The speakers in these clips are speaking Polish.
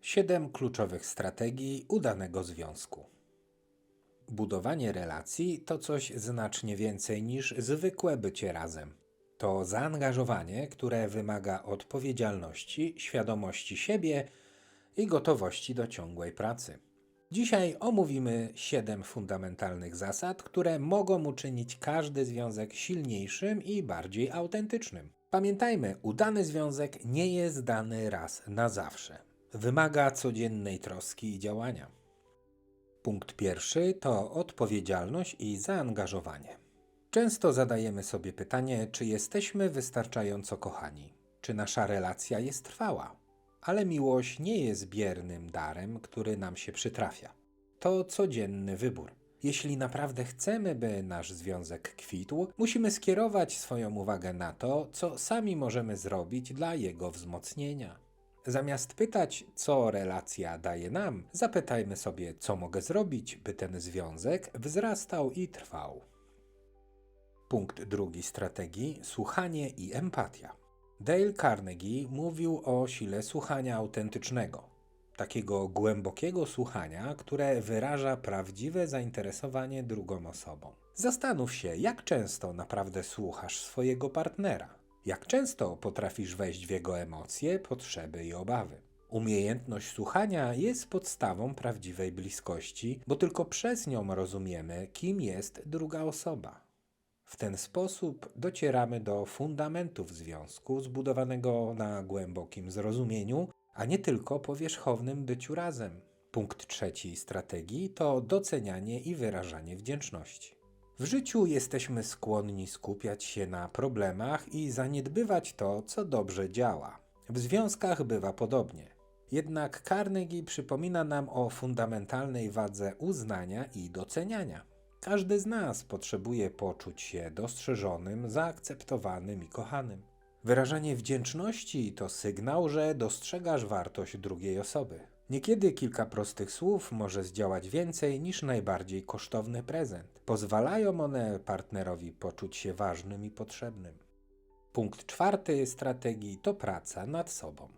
Siedem kluczowych strategii udanego związku. Budowanie relacji to coś znacznie więcej niż zwykłe bycie razem. To zaangażowanie, które wymaga odpowiedzialności, świadomości siebie i gotowości do ciągłej pracy. Dzisiaj omówimy siedem fundamentalnych zasad, które mogą uczynić każdy związek silniejszym i bardziej autentycznym. Pamiętajmy, udany związek nie jest dany raz na zawsze. Wymaga codziennej troski i działania. Punkt pierwszy to odpowiedzialność i zaangażowanie. Często zadajemy sobie pytanie, czy jesteśmy wystarczająco kochani, czy nasza relacja jest trwała. Ale miłość nie jest biernym darem, który nam się przytrafia. To codzienny wybór. Jeśli naprawdę chcemy, by nasz związek kwitł, musimy skierować swoją uwagę na to, co sami możemy zrobić dla jego wzmocnienia. Zamiast pytać, co relacja daje nam, zapytajmy sobie, co mogę zrobić, by ten związek wzrastał i trwał. Punkt drugi strategii słuchanie i empatia. Dale Carnegie mówił o sile słuchania autentycznego, takiego głębokiego słuchania, które wyraża prawdziwe zainteresowanie drugą osobą. Zastanów się, jak często naprawdę słuchasz swojego partnera, jak często potrafisz wejść w jego emocje, potrzeby i obawy. Umiejętność słuchania jest podstawą prawdziwej bliskości, bo tylko przez nią rozumiemy, kim jest druga osoba. W ten sposób docieramy do fundamentów związku zbudowanego na głębokim zrozumieniu, a nie tylko powierzchownym byciu razem. Punkt trzeci strategii to docenianie i wyrażanie wdzięczności. W życiu jesteśmy skłonni skupiać się na problemach i zaniedbywać to, co dobrze działa. W związkach bywa podobnie. Jednak Carnegie przypomina nam o fundamentalnej wadze uznania i doceniania. Każdy z nas potrzebuje poczuć się dostrzeżonym, zaakceptowanym i kochanym. Wyrażanie wdzięczności to sygnał, że dostrzegasz wartość drugiej osoby. Niekiedy kilka prostych słów może zdziałać więcej niż najbardziej kosztowny prezent. Pozwalają one partnerowi poczuć się ważnym i potrzebnym. Punkt czwarty strategii to praca nad sobą.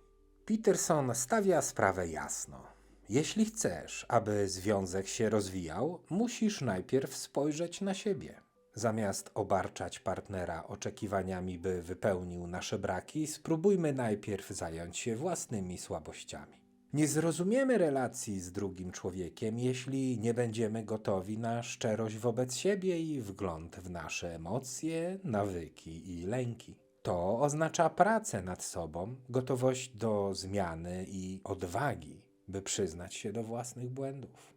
Peterson stawia sprawę jasno. Jeśli chcesz, aby związek się rozwijał, musisz najpierw spojrzeć na siebie. Zamiast obarczać partnera oczekiwaniami, by wypełnił nasze braki, spróbujmy najpierw zająć się własnymi słabościami. Nie zrozumiemy relacji z drugim człowiekiem, jeśli nie będziemy gotowi na szczerość wobec siebie i wgląd w nasze emocje, nawyki i lęki. To oznacza pracę nad sobą, gotowość do zmiany i odwagi, by przyznać się do własnych błędów.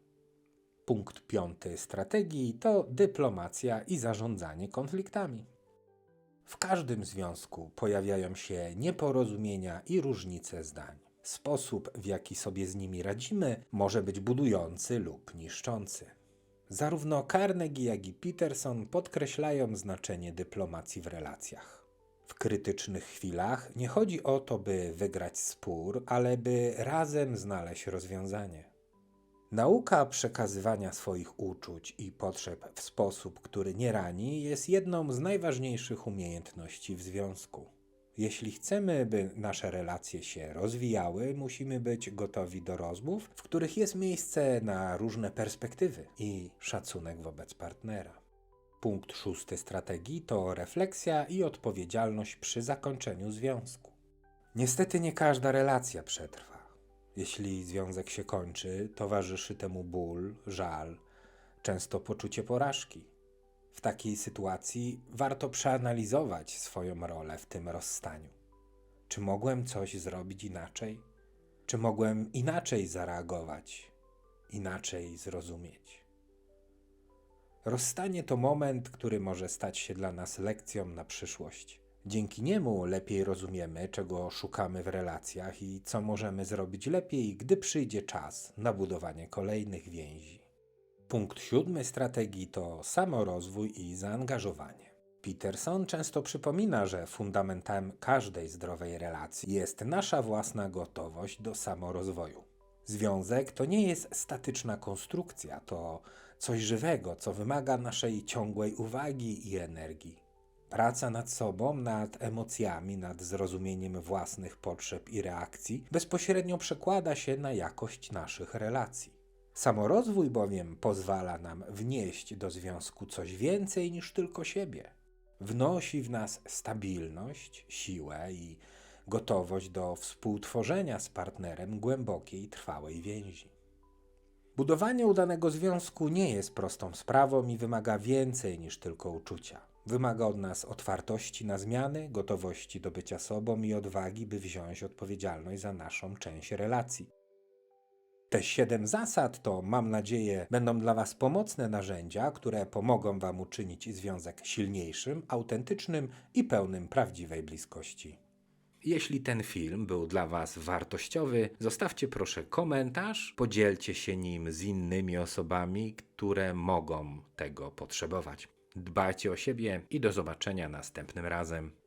Punkt piąty strategii to dyplomacja i zarządzanie konfliktami. W każdym związku pojawiają się nieporozumienia i różnice zdań. Sposób, w jaki sobie z nimi radzimy, może być budujący lub niszczący. Zarówno Carnegie, jak i Peterson podkreślają znaczenie dyplomacji w relacjach. W krytycznych chwilach nie chodzi o to, by wygrać spór, ale by razem znaleźć rozwiązanie. Nauka przekazywania swoich uczuć i potrzeb w sposób, który nie rani, jest jedną z najważniejszych umiejętności w związku. Jeśli chcemy, by nasze relacje się rozwijały, musimy być gotowi do rozmów, w których jest miejsce na różne perspektywy i szacunek wobec partnera. Punkt szósty strategii to refleksja i odpowiedzialność przy zakończeniu związku. Niestety nie każda relacja przetrwa. Jeśli związek się kończy, towarzyszy temu ból, żal, często poczucie porażki. W takiej sytuacji warto przeanalizować swoją rolę w tym rozstaniu. Czy mogłem coś zrobić inaczej? Czy mogłem inaczej zareagować, inaczej zrozumieć? Rozstanie to moment, który może stać się dla nas lekcją na przyszłość. Dzięki niemu lepiej rozumiemy, czego szukamy w relacjach i co możemy zrobić lepiej, gdy przyjdzie czas na budowanie kolejnych więzi. Punkt siódmy strategii to samorozwój i zaangażowanie. Peterson często przypomina, że fundamentem każdej zdrowej relacji jest nasza własna gotowość do samorozwoju. Związek to nie jest statyczna konstrukcja, to coś żywego, co wymaga naszej ciągłej uwagi i energii. Praca nad sobą, nad emocjami, nad zrozumieniem własnych potrzeb i reakcji bezpośrednio przekłada się na jakość naszych relacji. Samorozwój bowiem pozwala nam wnieść do związku coś więcej niż tylko siebie. Wnosi w nas stabilność, siłę i gotowość do współtworzenia z partnerem głębokiej, trwałej więzi. Budowanie udanego związku nie jest prostą sprawą i wymaga więcej niż tylko uczucia. Wymaga od nas otwartości na zmiany, gotowości do bycia sobą i odwagi, by wziąć odpowiedzialność za naszą część relacji. Te siedem zasad to, mam nadzieję, będą dla Was pomocne narzędzia, które pomogą Wam uczynić związek silniejszym, autentycznym i pełnym prawdziwej bliskości. Jeśli ten film był dla Was wartościowy, zostawcie proszę komentarz, podzielcie się nim z innymi osobami, które mogą tego potrzebować. Dbajcie o siebie i do zobaczenia następnym razem.